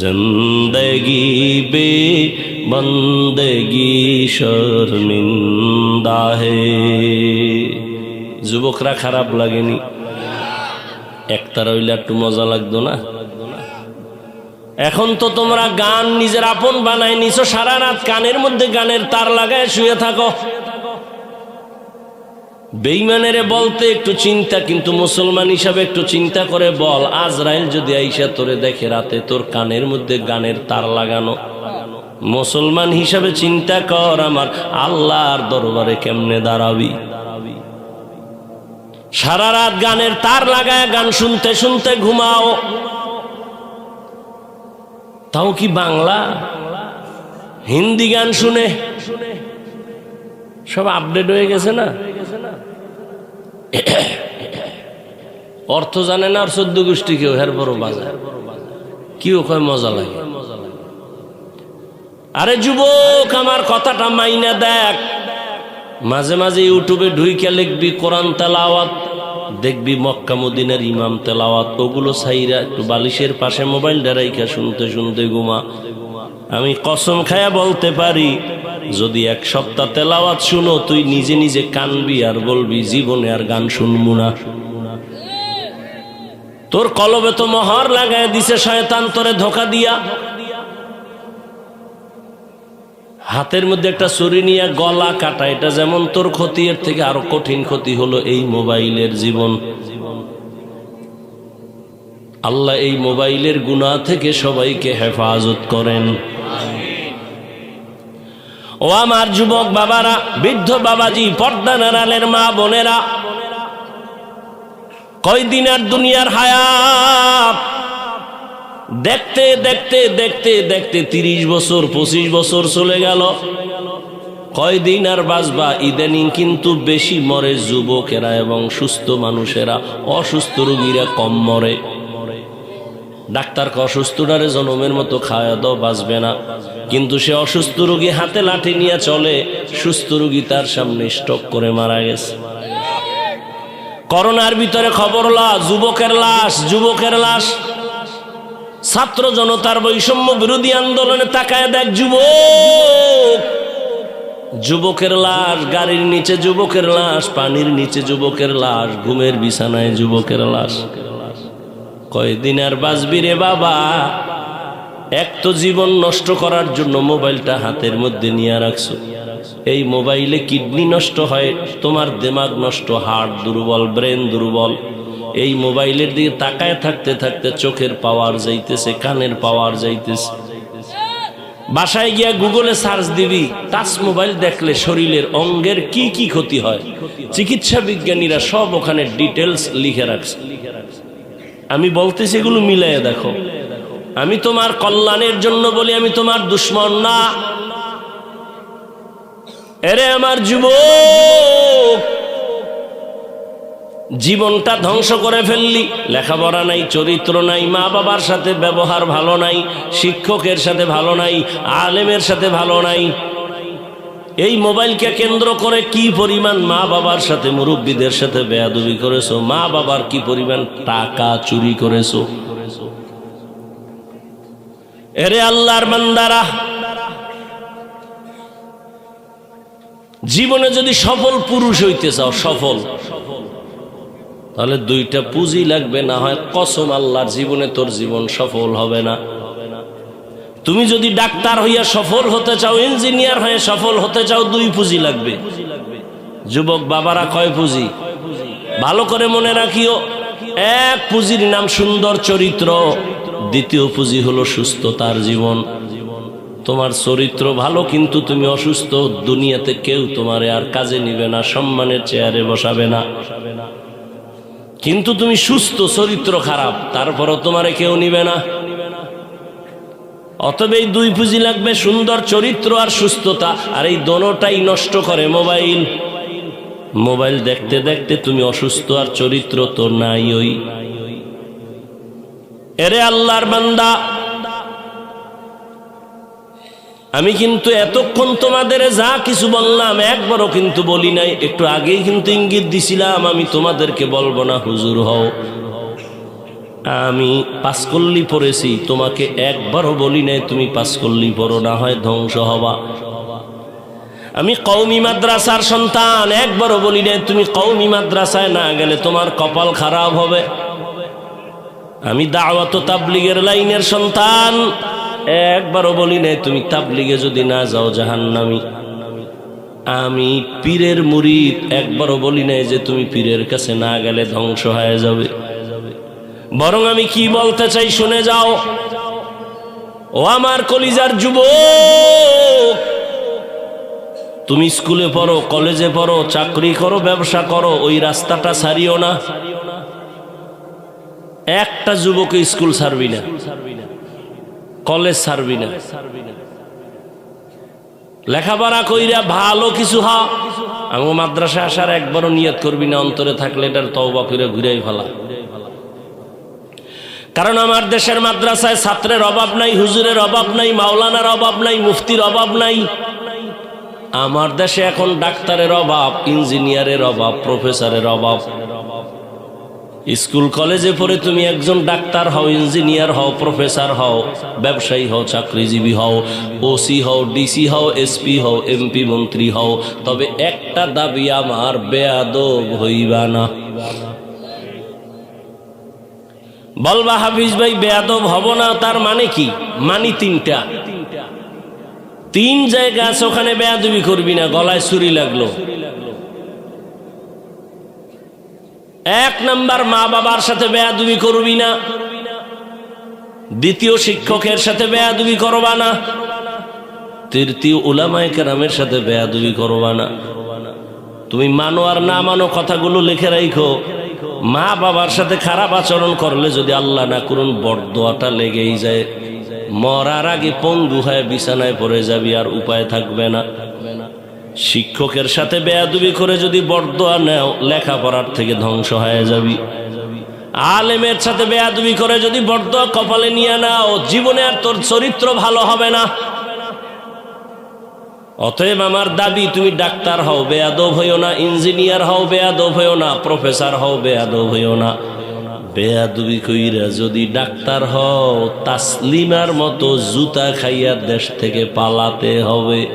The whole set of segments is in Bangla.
জন্দগি বে বন্দগি শর্মিন্দা হে যুবকরা খারাপ লাগেনি একটা রইলে একটু মজা লাগতো না এখন তো তোমরা গান নিজের আপন বানায় নিছো। সারা রাত কানের মধ্যে গানের তার লাগায় শুয়ে থাকো। বেইমানেরে বলতে একটু চিন্তা, কিন্তু মুসলমান হিসাবে একটু চিন্তা করে বল, আজরাইল যদি আইসা তোরে দেখে রাতে তোর কানের মধ্যে গানের তার লাগানো। মুসলমান হিসাবে চিন্তা কর আমার আল্লাহর দরবারে কেমনে দাঁড়াবি। সারা রাত গানের তার লাগায় গান শুনতে শুনতে ঘুমাও। তাও কি বাংলা? হিন্দি গান শুনে। সব আপডেট হয়ে গেছে না? অর্থ জানে না আর চোদ্দ গোষ্ঠী কেউ, হের বড় বাজার। কি ওখানে মজা লাগে। আরে যুবক, আমার কথাটা মাইনা দেখ। মাঝে মাঝে ইউটিউবে ঢুইকে লিখবি কোরআন তেলাওয়াত, দেখবি মক্কা মদিনার ইমাম তেলাওয়াত। ওগুলো সাইরা একটু বালিশের পাশে মোবাইল ডেরাইকা শুনতে শুনতে ঘুমা। আমি কসম খায়া বলতে পারি যদি এক সপ্তাহ তেলাওয়াত শুনো, তুই নিজে নিজে কানবি আর বলবি, জীবনে আর গান শুনব না। তোর কলবে তো মহর লাগায় দিছে শয়তান, তোরে ধোকা দিয়া। হাতের মধ্যে একটা ছুরি নিয়ে গলা কাটা, এটা যেমন তোর ক্ষতি, এর থেকে আরও কঠিন ক্ষতি হলো এই মোবাইলের জীবন। আল্লাহ এই মোবাইলের গুণা থেকে সবাইকে হেফাজত করেন। ও আমার যুবক বাবারা, বৃদ্ধ বাবাজি, পর্দা নারালের মা বোনেরা কয়দিন আর দুনিয়ার হায়াত? দেখতে দেখতে দেখতে দেখতে তিরিশ বছর, পঁচিশ বছর চলে গেল। কয়দিন আর বাঁচবা? ইদানিং কিন্তু বেশি মরে যুবকেরা এবং সুস্থ মানুষেরা। অসুস্থ রোগীরা কম মরে। ডাক্তারকে অসুস্থটারে জনমের মতো খাওয়া দাও বাঁচবে না। কিন্তু সে অসুস্থ রোগী হাতে লাঠি নিয়ে চলে, সুস্থ রোগী তার সামনে স্টক করে মারা গেছে। করোনার ভিতরে খবর লা যুবকের লাশ যুবকের লাশ। ছাত্র জনতার বৈষম্য বিরোধী আন্দোলনে তাকায় দেখ, যুবক! যুবকের লাশ, গাড়ির নিচে যুবকের লাশ, পানির নিচে যুবকের লাশ, ঘুমের বিছানায় যুবকের লাশ। কয়দিন আর বাঁচবি রে বাবা? এক তো জীবন নষ্ট করার জন্য মোবাইলটা হাতের মধ্যে নিয়ে রাখছো। এই মোবাইলে কিডনি নষ্ট হয়, তোমার দেমাগ নষ্ট হার্ট দুর্বল, ব্রেন দুর্বল। এই মোবাইলের দিকে তাকায় থাকতে থাকতে চোখের পাওয়ার যাইতেছে, কানের পাওয়ার যাইতেছে। বাসায় গিয়া গুগলে সার্চ দিবি, টাচ মোবাইল দেখলে শরীরের অঙ্গের কি কি ক্ষতি হয়। চিকিৎসা বিজ্ঞানীরা সব ওখানে ডিটেলস লিখে রাখছে। আমি বলতেছি এগুলো মিলাইয়া দেখো। আমি তোমার কল্যাণের জন্য বলি, আমি তোমার দুশ্মন না। এরে আমার যুবক, জীবনটা ধ্বংস করে ফেললি। লেখাপড়া নাই, চরিত্র নাই মা বাবার সাথে ব্যবহার ভালো নাই, শিক্ষকের সাথে ভালো নাই, আলেমের সাথে ভালো নাই। এই মোবাইলকে কেন্দ্র করে কি পরিমাণ মা বাবার সাথে মুরব্বীদের সাথে বেয়াদবি করেছ? মা বাবার কি পরিমাণ টাকা চুরি করেছ? এরে আল্লাহর বান্দারা, জীবনে যদি সফল পুরুষ হইতে চাও, সফল, তাহলে দুইটা পুঁজি লাগবে, না হয় কসম আল্লাহর জীবনে তোর জীবন সফল হবে না। তুমি যদি ডাক্তার হইয়া সফল হতে চাও, ইঞ্জিনিয়ার হয়ে সফল হতে চাও, দুই পুঁজি লাগবে। যুবক বাবারা, কয় পুঁজি? ভালো করে মনে রাখিও, এক পুঁজির নাম সুন্দর চরিত্র। দ্বিতীয় পুঁজি হলো সুস্থতার জীবন। তোমার চরিত্র ভালো, কিন্তু তুমি অসুস্থ। দুনিয়াতে কেউ তোমারে আর কাজে নিবে না, সম্মানের চেয়ারে বসাবে না। কিন্তু তুমি সুস্থ, চরিত্র খারাপ, তারপরও তোমারে কেউ নিবে না। অতএব এই দুই পুঁজি লাগবে সুন্দর চরিত্র আর সুস্থতা, আর এই দোনোটাই নষ্ট করে মোবাইল। মোবাইল দেখতে দেখতে তুমি অসুস্থ আর চরিত্র তো নাই ওই। এরে আল্লাহর বান্দা, আমি কিন্তু এতক্ষণ তোমাদের যা কিছু বললাম, একবারও কিন্তু বলি নাই। একটু আগেই কিন্তু ইঙ্গিত দিছিলাম, আমি তোমাদেরকে বলব না, হুজুর হও। আমি পাঁচকল্লি পড়েছি, তোমাকে একবারও বলি নাই, তুমি পাঁচকল্লি পড়ো না, হয় ধ্বংস হবা। আমি কৌমি মাদ্রাসার সন্তান, একবারও বলি নাই, তুমি কৌমি মাদ্রাসায় না গেলে তোমার কপাল খারাপ হবে। আমি দাওয়াত তাবলিগের লাইনের সন্তান। একবারও বলি নাই, তুমি তাবলিগে যদি না যাও জাহান্নামি। আমি পীরের মুরিদ, একবারও বলি নাই যে তুমি পীরের কাছে না গেলে ধ্বংস হয়ে যাবে। বরং আমি কি বলতে চাই শুনে যাও। ও আমার কলিজার যুব তুমি স্কুলে পড়ো, কলেজে পড়ো, চাকরি করো, ব্যবসা করো, ওই রাস্তাটা সারিও না। একটা যুবক স্কুল ছাড়বি না। কলেজ ছাড়বি না। লেখাপড়া কইরা ভালো কিছু হ। আমি মাদ্রাসায় আসার একবারও নিয়ত করবি না, অন্তরে থাকলে এটার তওবা করে ঘুরাই ফেলা। কারণ আমার দেশের মাদ্রাসায় ছাত্রের অভাব নাই, হুজুরের অভাব নাই, মাওলানার অভাব নাই, মুফতির অভাব নাই। আমার দেশে এখন ডাক্তারের অভাব, ইঞ্জিনিয়ারের অভাব, প্রফেসরের অভাব। স্কুল কলেজে পড়ে তুমি একজন ডাক্তার হও, ইঞ্জিনিয়ার হও, প্রফেসর হও, ব্যবসায়ী হও, চাকরিজীবী হও, ওসি হও, ডিসি হও, এসপি হও, এমপি, মন্ত্রী হও, তবে একটা দাবি আমার, বেয়াদব হইবা না। বলবা হাফিজ ভাই, বেয়াদব হব না, তার মানে কি? মানি তিনটা। তিন জায়গা আছে, ওখানে বেয়াদবি করবি না, গলায় ছুরি লাগল। এক নাম্বার মা বাবার সাথে বেয়াদুবি করবি না। দ্বিতীয় শিক্ষকের সাথে বেয়াদুবি করবা না। তৃতীয় উলামায় কেরামের সাথে বেয়াদুবি করবা না। তুমি মানো আর না মানো কথাগুলো লিখে রাখো মা বাবার সাথে খারাপ আচরণ করলে যদি আল্লাহ না করুন, বরদোয়াটা লেগেই যায়। মরার আগে পঙ্গু হয়ে বিছানায় পড়ে যাবি আর উপায় থাকবে না। শিক্ষকের সাথে বেয়াদুবি করে যদি বরদোয়া নেও, লেখাপড়ার থেকে ধ্বংস হয়ে যাবি। আলেমের সাথে বেয়াদুবি করে যদি বরদোয়া কপালে নিয়ে নাও, জীবনে আর তোর চরিত্র ভালো হবে না। অতএব আমার দাবি, তুমি ডাক্তার হও, বেয়াদব হইও না, ইঞ্জিনিয়ার হও, বেয়াদব হইও না, প্রফেসর হও, বেয়াদব হইও না। বেয়াদুবি কইরা যদি ডাক্তার হও, তাসলিমার মতো জুতা খাইয়া দেশ থেকে পালাতে হবে।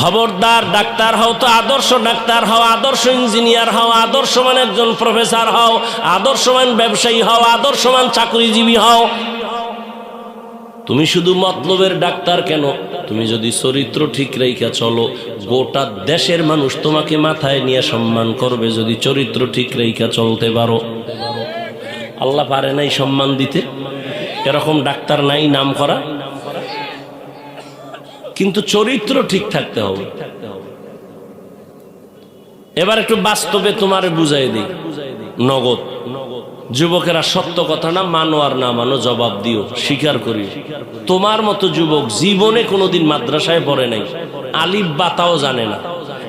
খবরদার ডাক্তার হও তো আদর্শ ডাক্তার হও, আদর্শ ইঞ্জিনিয়ার হও আদর্শমান একজন প্রফেসর হও আদর্শমান ব্যবসায়ী হও আদর্শমান চাকরিজীবী হও। তুমি শুধু মতলবের ডাক্তার কেন? তুমি যদি চরিত্র ঠিক রেখা চলো, গোটা দেশের মানুষ তোমাকে মাথায় নিয়ে সম্মান করবে যদি চরিত্র ঠিক রেখা চলতে পারো। আল্লাহ পারে নাই সম্মান দিতে? এরকম ডাক্তার নাই নাম করা? কিন্তু চরিত্র ঠিক থাকতে হবে। এবার একটু বাস্তবে তোমারে বুঝাই দিই। নগদ। যুবকেরা সত্য কথা না, মানো আর না মানো, জবাব দিও, স্বীকার করি তোমার মতো যুবক জীবনে কোনোদিন মাদ্রাসায় পড়ে নাই। আলিফ বাতাও জানে না।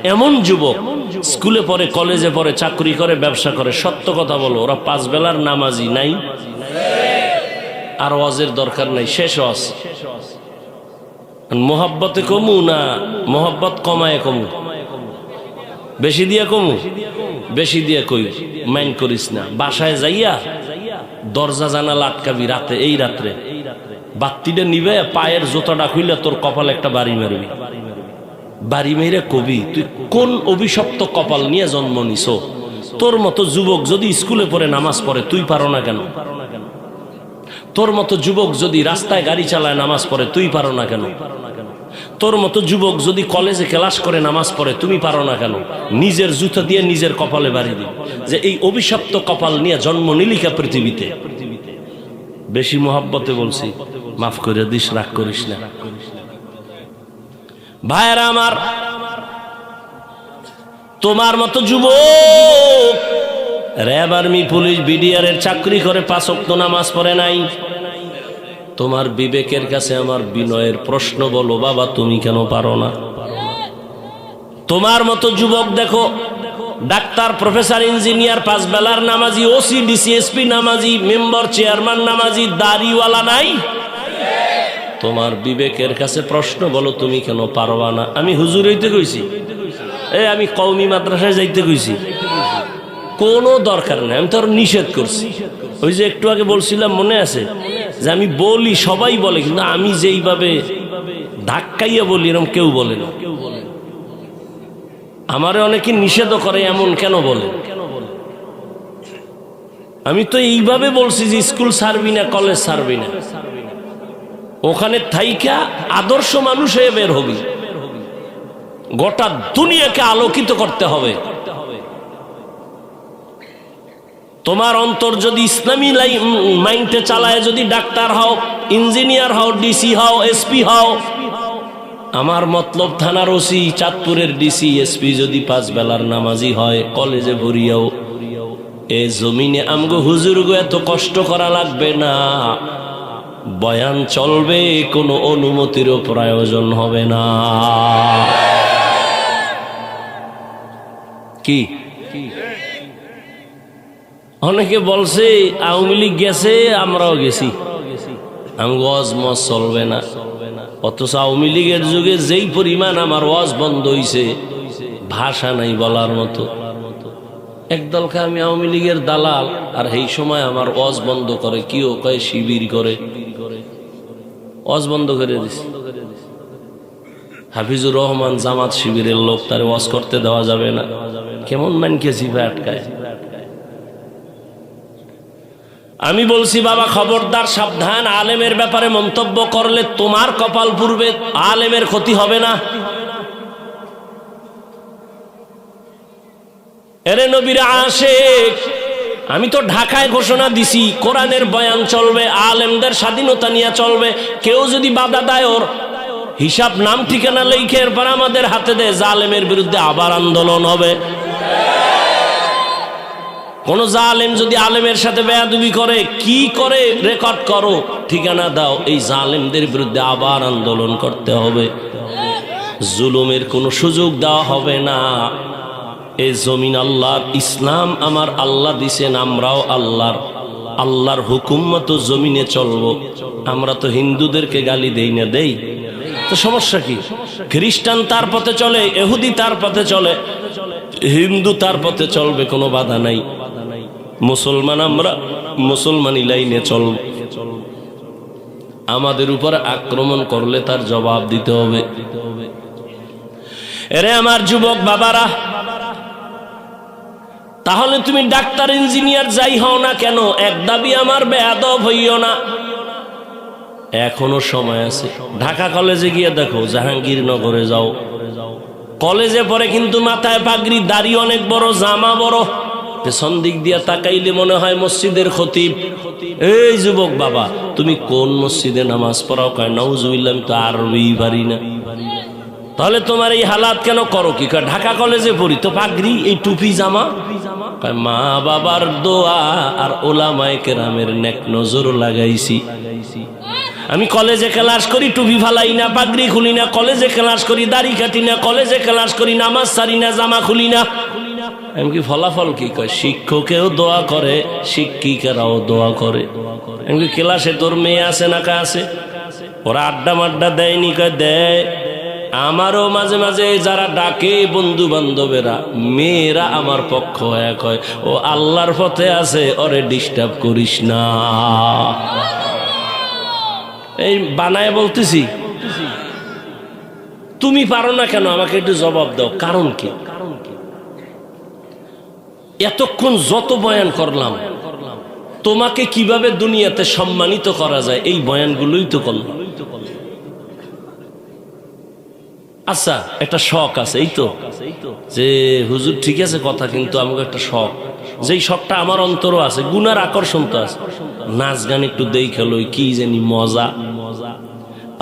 এমন যুবক স্কুলে পড়ে, কলেজে পড়ে, চাকরি করে, ব্যবসা করে, সত্য কথা বলো, ওরা পাঁচ বেলার নামাজি নাই? আর ওয়াজের দরকার নাই, শেষ ওয়াজ। মোহাব্বতে কমু না মোহাব্বত কমায় কমু। বেশি দিয়া কমু, বেশি দিয়া কই মাইন করিস না। বাসায় যাইয়া দরজা জানা লাটকাবি রাতে, এই রাত্রে। বাত্তিটা নিবে পায়ের জোতাটা খুইলে তোর কপাল একটা বাড়ি মারবি। বাড়ি মেরে কবি, তুই কোন অভিশপ্ত কপাল নিয়ে জন্ম নিছ? তোর মতো যুবক যদি স্কুলে পড়ে, নামাজ পড়ে, তুই পারো না কেন? তোর মতো যুবক যদি রাস্তায় গাড়ি চালায় নামাজ পড়ে, তুই পারো না কেন? তোর মতো যুবক যদি কলেজে ক্লাস করে নামাজ পড়ে, তুমি পারো না কেন? নিজের জুতো দিয়ে নিজের কপালে বাড়ি দিই যে এই অভিশপ্ত কপাল নিয়ে জন্ম নিলিকা পৃথিবীতে? বেশি মোহাব্বতে বলছি, মাফ করে দিস, রাগ করিস না। ভাইয়েরা আমার, তোমার মতো যুবক, র্যাব আর্মি, পুলিশ, বিডিআর এর চাকরি করে পাঁচ নামাজ পড়ে নাই। তোমার বিবেকের কাছে আমার বিনয়ের প্রশ্ন বলো, বাবা, তুমি কেন পারো না? তোমার মতো যুবক দেখো, ডাক্তার, প্রফেসর, ইঞ্জিনিয়ার পাঁচ বেলার নামাজি ওসি ডিসিএসপি নামাজি, মেম্বার, চেয়ারম্যান নামাজি, দাড়িওয়ালা নাই? তোমার বিবেকের কাছে প্রশ্ন বলো, তুমি কেন পারবা না? আমি হুজুর হইতে কইছি। এ, আমি কৌমি মাদ্রাসায় যাইতে কইছি। কোনো দরকার নেই, আমি তো আরও নিষেধ করছি। ওই যে একটু আগে বলছিলাম, মনে আছে? যে আমি বলি, সবাই বলে, কিন্তু আমি যেইভাবে ধাক্কাইয়া বলি এরকম কেউ বলে না। বলে আমারে অনেকে নিষেধও করে, এমন কেন বলে? আমি তো এইভাবে বলছি যে স্কুল সারবি না, কলেজ সারবি না। ওখানে থাইকা আদর্শ মানুষ হয়ে বের হবি। গোটা দুনিয়াকে আলোকিত করতে হবে। তোমার অন্তর যদি ইসলামী মাইন্ডে চালায়, যদি ডাক্তার হও, ইঞ্জিনিয়ার হও ডিসি হও এসপি হও, আমার মতলব থানার ওসি, চাঁদপুরের ডিসি এসপি যদি পাঁচ বেলার নামাজি হয়, কলেজে ভরিয়াও, এ জমিনে আমগো হুজুর গো এত কষ্ট করা লাগবে না। বয়ান চলবে, কোনো অনুমতিরও প্রয়োজন হবে না। কি? অনেকে বলছে, আওয়ামী লীগ গেছে, আমরাও গেছি। আমগো ওয়াজ মজ চলবে না। অথচ আওয়ামী লীগের যুগে যেই পরিমাণ আমার ওয়াজ বন্ধ হইছে, ভাষা নাই বলার মতো। একদলকে আমি আওয়ামী লীগের দালাল, আর এই সময় আমার ওয়াজ বন্ধ করে, কিও কয়, শিবির করে। ওয়াজ বন্ধ করে দিছে। হাফিজুর রহমান জামাত শিবিরের লোক, তার ওয়াজ করতে দেওয়া যাবে না। কেমন মানকে জিভে আটকায়? আমি বলছি, বাবা, খবরদার, সাবধান, আলেমের ব্যাপারে মন্তব্য করলে তোমার কপাল পূর্বে আলেমের ক্ষতি হবে না। এরে নবীরা আসে আমি তো ঢাকায় ঘোষণা দিছি, কোরআনের বয়ান চলবে, আলেমদের স্বাধীনতা নিয়ে চলবে, কেউ যদি বাধা দেয় ওর হিসাব নাম ঠিকানা লেখে এরপর আমাদের হাতে দেয়, জালেমের বিরুদ্ধে আবার আন্দোলন হবে। কোন জালেম যদি আলেমের সাথে বেয়াদুবি করে, কি করে রেকর্ড করো? ঠিকানা দাও, এই জালেমদের বিরুদ্ধে আবার আন্দোলন করতে হবে। জুলুমের কোনো সুযোগ দেওয়া হবে না। এ জমিন আল্লাহর, ইসলাম আমার আল্লাহ দিছেন, আমরাও আল্লাহর। আল্লাহর হুকুম মতো জমিনে চলবো। আমরা তো হিন্দুদেরকে গালি দেই না, দেই। তো সমস্যা কি? খ্রিস্টান তার পথে চলে, এহুদি তার পথে চলে, হিন্দু তার পথে চলবে, কোনো বাধা নাই। মুসলমান আমরা, মুসলমানি লাইনে চলব। আমাদের উপর আক্রমণ করলে তার জবাব দিতে হবে। এরে আমার যুবক বাবারা, তাহলে তুমি ডাক্তার, ইঞ্জিনিয়ার যাই হও না কেন? এক দাবি আমার বেয়াদব হইও না। এখনও সময় আছে। ঢাকা কলেজে গিয়ে দেখো, জাহাঙ্গীরনগরে যাও। কলেজে পরে কিন্তু মাথায় পাগড়ি, দাড়ি অনেক বড়, জামা বড়। পেছন দিক দিয়া তাকাইলে মনে হয় মসজিদের খতিব। এই যুবক বাবা, তুমি কোন মসজিদে নামাজ পড়াও? কয় নজুবিল্লাহ আমি তো আরবি পারি না। তাহলে তোমার এই হালাত কেন করো কি? ঢাকা কলেজে পড়ি, তো পাগড়ি, এই টুপি জামা? মা বাবার দোয়া আর ওলামায় কেরামের নেক নজর লাগাইছি। আমি কলেজে ক্লাস করি, টুপি ফালাই না, পাগড়ি খুলি না, কলেজে ক্লাস করি, দাড়ি কাটি না, কলেজে ক্লাস করি, নামাজ সারি না, জামা খুলি না। এমনকি ফলাফল কি কয়? শিক্ষকেও দোয়া করে, শিক্ষিকারাও দোয়া করে। এমনকি ক্লাসে তোর মেয়ে আছে না কা আছে? ওরা আড্ডা মাড্ডা দেয়নি কয়, দেয়। আমারও মাঝে মাঝে যারা ডাকে বন্ধু বান্ধবেরা মেয়েরা আমার পক্ষ হয়ে কয়, ও আল্লাহর পথে আছে, ওরে ডিস্টার্ব করিস না। এই বানায় বলতেছি। তুমি পারো না কেন আমাকে একটু জবাব দাও, কারণ কি? এতক্ষণ যত বয়ান করলাম, তোমাকে কীভাবে দুনিয়াতে সম্মানিত করা যায়, এই বয়ানগুলোই তো করলাম। আচ্ছা একটা শখ আছে, এই তো? যে, হুজুর, ঠিক আছে কথা, কিন্তু আমাকে একটা শখ। যেই শখটা আমার অন্তরও আছে, গুনার আকর্ষণ তো আছে। নাচ গান একটু দেখে লই, কি জানি মজা।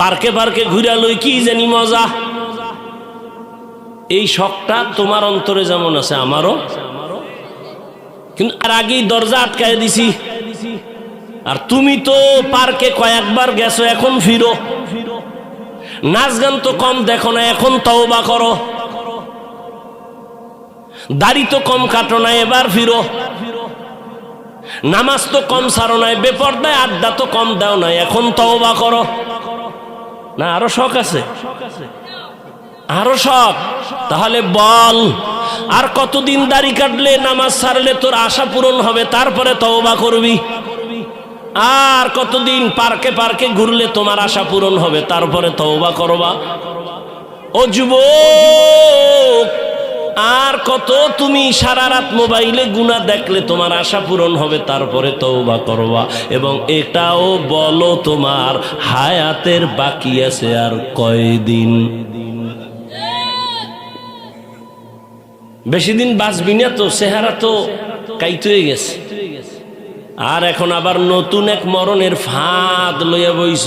পার্কে পার্কে ঘুরা লই, কি জানি মজা। এই শখটা তোমার অন্তরে যেমন আছে, আমারও কিন্তু আর আগেই দরজা আটকায় দিছি। আর তুমি তো পার্কে কয়েকবার গেছো, এখন ফিরো। নাচ গান তো কম দেখো না, এখন তওবা করো। দাড়ি তো কম কাটো না, এবার ফিরো। নামাজ তো কম সারো নাই বেপর্দায় আড্ডা তো কম দাও নাই এখন তওবা করো। না, আরও শখ আছে? আরও সব। তাহলে বল, আর কতদিন দাড়ি কাটলে নামাজ সারলে তোর আশা পূরণ হবে? তারপরে তওবা করবি। আর কতদিন পার্কে পার্কে ঘুরলে তোমার আশা পূরণ হবে? তারপরে তওবা করবা। ও যুবক, আর কত তুমি সারা রাত মোবাইলে গুণা দেখলে তোমার আশা পূরণ হবে? তারপরে তওবা করবা। এবং এটাও বলো তোমার, হায়াতের বাকি আছে আর কয়দিন? বেশি দিন বাঁচবি না তো, চেহারা তো কাইতয়ে গেছে। আর এখন আবার নতুন এক মরণের ফাঁদ লইয়া বইছ,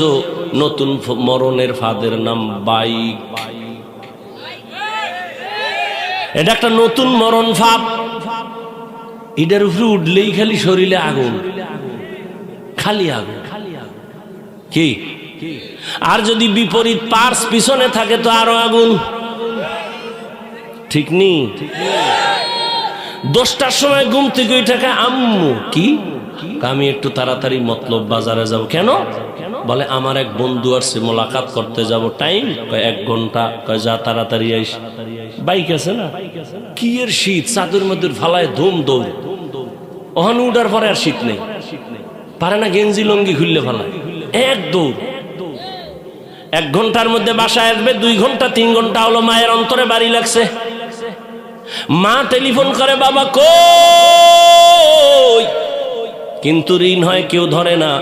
নতুন মরণের ফাঁদের নাম বাইক। এটা একটা নতুন মরণ ফাঁদ। এটার উপরে উঠলেই খালি শরীরে আগুন, খালি আগুন। কি? আর যদি বিপরীত পার্স পিছনে থাকে তো আরও আগুন। ঠিক নেই? দশটার সময় ঘুম থেকে ওই টাকা আম্মু, কি? আমি একটু তাড়াতাড়ি মতলব বাজারে যাব। কেন? বলে, আমার এক বন্ধু আসছে, মোলাকাত করতে যাব। টাইম? এক ঘণ্টা। কয়, যা তাড়াতাড়ি আইস। বাইক আছে না? কি এর শীত? চাদর মধ্যে ফালায় ধুম দৌড় ওখান উঠার পরে আর শীত নেই। পারে না গেঞ্জি লঙ্গি খুললে ফালায় এক দৌড়। এক ঘণ্টার মধ্যে বাসায় আসবে, দুই ঘণ্টা, তিন ঘণ্টা হলো মায়ের অন্তরে বাড়ি লাগছে। মা টেলিফোন করে, বাবা কই? কিন্তু ঋণ হয়, কেউ ধরে না।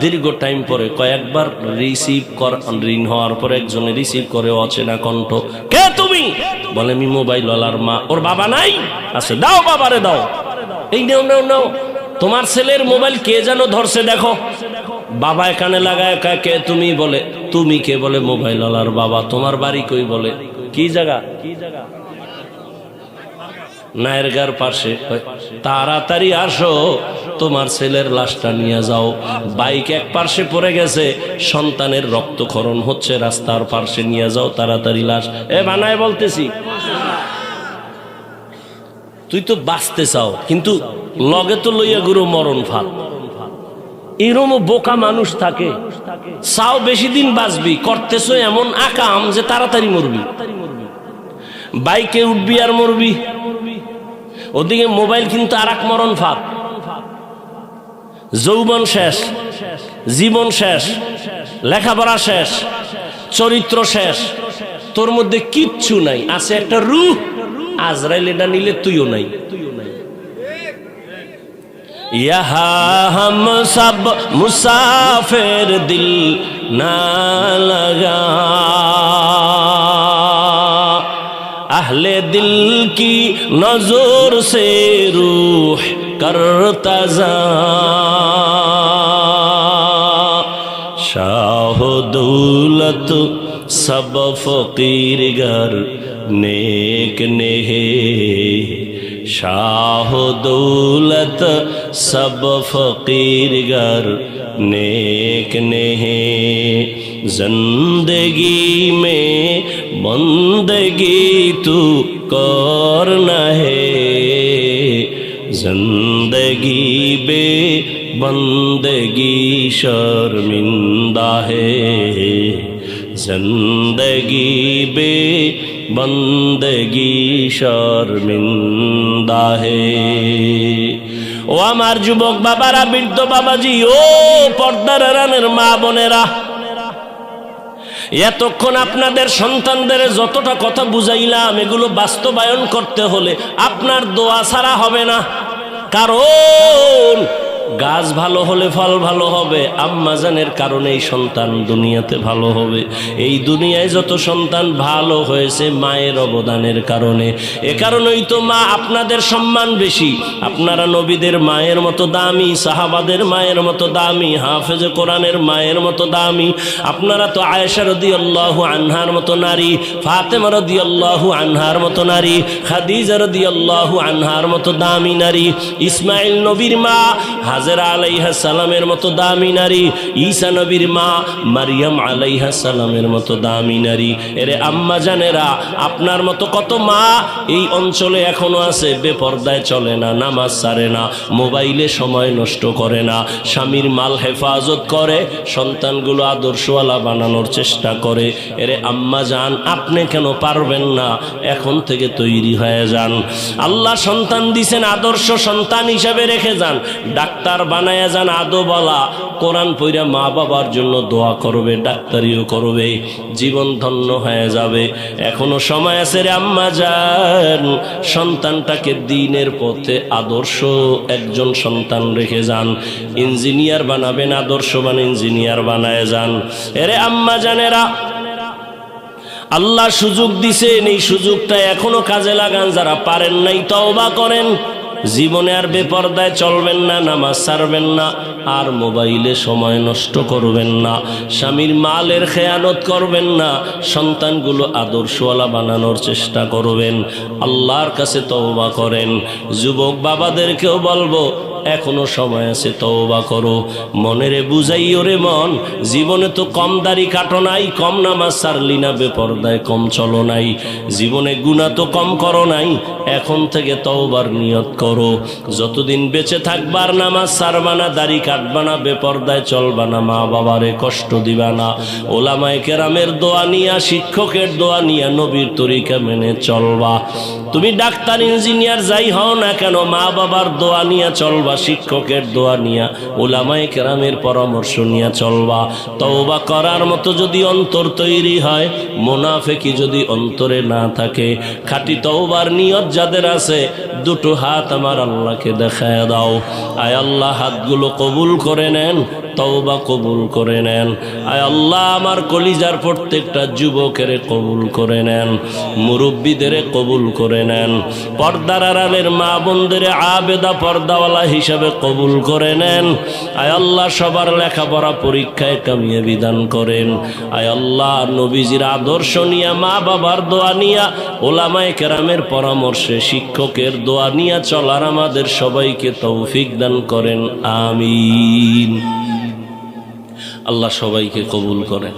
দীর্ঘ টাইম পরে কয়েকবার রিসিভ কর, ঋণ হওয়ার পর একজনে রিসিভ করে, অচেনা কণ্ঠ, কে তুমি? বলে, আমি মোবাইল ওয়ালার মা। ওর বাবা নাই? আছে, দাও বাবারে, দাও। এই নেও নেও নেও। তোমার ছেলের মোবাইল কে যেন ধরছে, দেখো। বাবা এখানে লাগায় কা- কে তুমি? বলে, তুমি কে? বলে মোবাইল ওয়ালার বাবা। তোমার বাড়ি কই বলে? কি জায়গা কি জায়গা? নায়েরগার পাশে। তাড়াতাড়ি আসো, তোমার ছেলের লাশটা নিয়ে যাও। বাইক এক পার্শ্বে পড়ে গেছে, সন্তানের রক্তক্ষরণ হচ্ছে, রাস্তার পার্শ্বে নিয়ে যাও, তাড়াতাড়ি লাশ। এ বানায় বলতেছি। তুই তো বাঁচতে চাও, কিন্তু লগে তো লইয়া গুরু মরণ ফাল এরমও বোকা মানুষ থাকে। চাও বেশি দিন বাঁচবি, করতেছো এমন আকাম যে তাড়াতাড়ি মরবি। বাইকে উঠবি আর মরবি। ওদিকে মোবাইল কিন্তু আর এক মরণ ফাঁদ যৌবন শেষ জীবন শেষ লেখাপড়া শেষ চরিত্র শেষ তোর মধ্যে কিচ্ছু নাই আছে একটা রূহ আজরাইল এটা নিলে তুইও নাই यहाँ हम सब मुसाफिर दिल ना लगा اہل دل کی نظور سے روح کرتا شاہ دولت سب فقیر گر نیک نہ شاہ دولت سب فقیر گر نیک نہ زندگی میں مندگی تو کرنا ہے زندگی بے بندگی شرمندہ ہے زندگی بے বন্দগি শর্মিন্দা হে ও আমার যুবক বাবারা বৃদ্ধ বাবাজি ও পর্দার রানের মা বোনেরা এতক্ষণ আপনাদের সন্তানদের যতটা কথা বুঝাইলাম, এগুলো বাস্তবায়ন করতে হলে আপনার দোয়া ছাড়া হবে না। কারণ গাছ ভালো হলে ফল ভালো হবে আম্মাজানের কারণে এই সন্তান দুনিয়াতে ভালো হবে। এই দুনিয়ায় যত সন্তান ভালো হয়েছে মায়ের অবদানের কারণে। এ কারণেই তো মা আপনাদের সম্মান বেশি। আপনারা নবীদের মায়ের মতো দামি, সাহাবাদের মায়ের মতো দামি, হাফেজ কোরআনের মায়ের মতো দামি। আপনারা তো আয়েশা রদি আল্লাহ আনহার মতো নারী, ফাতেমা রদি আল্লাহ আনহার মতো নারী, খাদিজা রদি আল্লাহ আনহার মতো দামি নারী। ইসমাইল নবীর মা হাজেরা আলাইহা সালামের মতো দামি নারী, ঈসা নবীর মা, মারিয়াম আলাইহা সালামের মতো দামি নারী। এরে আম্মা জানেরা, আপনার মতো কত মা এই অঞ্চলে এখনও আছে, বেপর্দায় চলে না, নামাজ সারে না, মোবাইলে সময় নষ্ট করে না, স্বামীর মাল হেফাজত করে, সন্তানগুলো আদর্শওয়ালা বানানোর চেষ্টা করে। এরে আম্মা যান আপনি কেন পারবেন না? এখন থেকে তৈরি হয়ে যান। আল্লাহ সন্তান দিছেন, আদর্শ সন্তান হিসাবে রেখে যান। ডাক্তার বানায়া যান আদো বলা কোরআন পইরা মা বাবার জন্য দোয়া করবে, ডাক্তারিও করবে, জীবন ধন্য হয়ে যাবে। এখনও সময় আছে রে আম্মা যান সন্তানটাকে দিনের পথে আদর্শ একজন সন্তান রেখে যান। ইঞ্জিনিয়ার বানাবেন, আদর্শবান ইঞ্জিনিয়ার বানায় যান। এরে আম্মা জানেরা, আল্লাহ সুযোগ দিছেন, এই সুযোগটা এখনও কাজে লাগান, যারা পারেন নাই তওবা করেন। জীবনে আর বেপর্দায় চলবেন না, নামাজ ছাড়বেন না, আর মোবাইলে সময় নষ্ট করবেন না, স্বামীর মালের খেয়ানত করবেন না, সন্তানগুলো আদর্শওয়ালা বানানোর চেষ্টা করবেন, আল্লাহর কাছে তওবা করেন। যুবক বাবাদেরকেও বলব এখনও সময় আছে, তওবা করো। মনেরে বুঝাই ওরে মন, জীবনে তো কম দাড়ি কাটো নাই, কম নামাজ সারলি না, বেপর্দায় কম চলো নাই। জীবনে গুণা তো কম করো নাই, এখন থেকে তওবার নিয়ত করো। যতদিন বেঁচে থাকবার নামাজ সারবা না, দাড়ি কাটবা না, বেপর্দায় চলবা না মা বাবারে কষ্ট দিবা না। ওলামায় কেরামের দোয়া নিয়া, শিক্ষকের দোয়া নিয়া, নবীর তরিকা মেনে চলবা। তুমি ডাক্তার, ইঞ্জিনিয়ার যাই হও না কেন মা বাবার দোয়া নিয়া চলবা শিক্ষকের দোয়া নিয়া ওলামায় কেরামের পরামর্শ নিয়ে চলবা। তওবা করার মতো যদি অন্তর তৈরি হয়, মোনাফেকি যদি অন্তরে না থাকে, খাঁটি তওবার নিয়ত যাদের আছে, দুটো হাত আমার আল্লাহকে দেখায় দাও। আয় আল্লাহ, হাতগুলো কবুল করে নেন তওবা কবুল করে নেন। আয় আল্লাহ, আমার কলিজার প্রত্যেকটা যুবকের কবুল করে নেন, মুরব্বীদের কবুল করে নেন, পর্দার আড়ালের মা বোনদের আবেদা পর্দাওয়ালা হিসাবে কবুল করে নেন। আয় আল্লাহ, সবার লেখাপড়া পরীক্ষায় কামিয়ে বিধান করেন। আয় আল্লাহ, নবীজির আদর্শ নিয়া মা বাবার দোয়া নিয়া, ওলামায় কেরামের পরামর্শে শিক্ষকের দোয়া নিয়া চলার আমাদের সবাইকে তৌফিক দান করেন। আমিন। আল্লাহ সবাইকে কবুল করেন